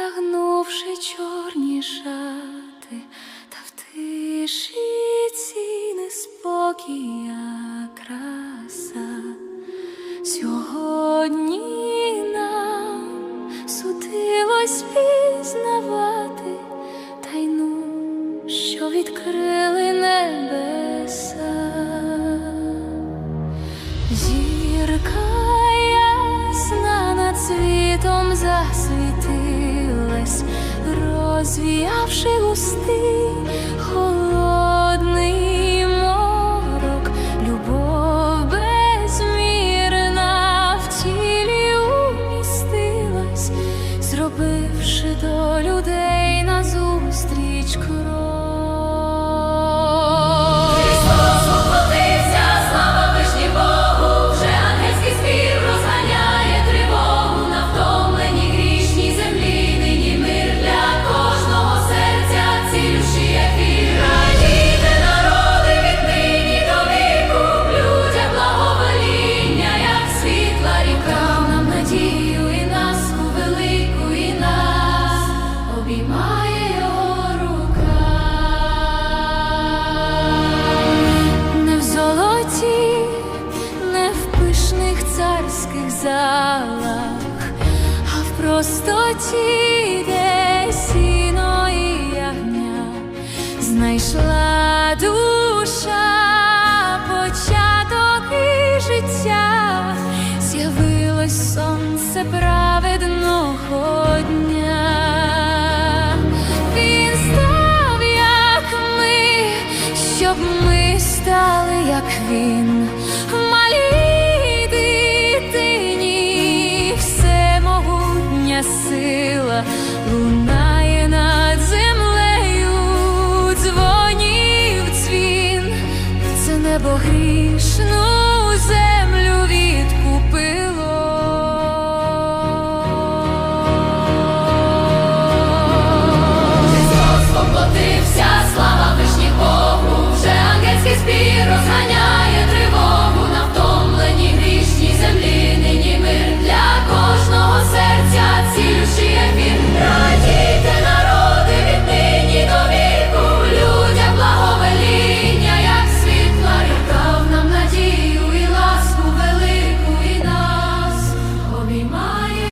вдягнувши чорні шати, та в тиші ці неспокія краса. Сьогодні нам судилось пізнавати тайну, що відкрили небеса. Зірка ясна над світом засвіт засвітилась, розвіявши густий холодний морок, любов безмірна в тілі умістилась, зробивши до людей назустріч крок. Залах, а в простоті, де сіно і ягня знайшла душа початок життя, з'явилось сонце праведного дня. Він став, як ми, щоб ми стали, як він. Сила лунає над землею, дзвонів дзвін, це небо грішну землю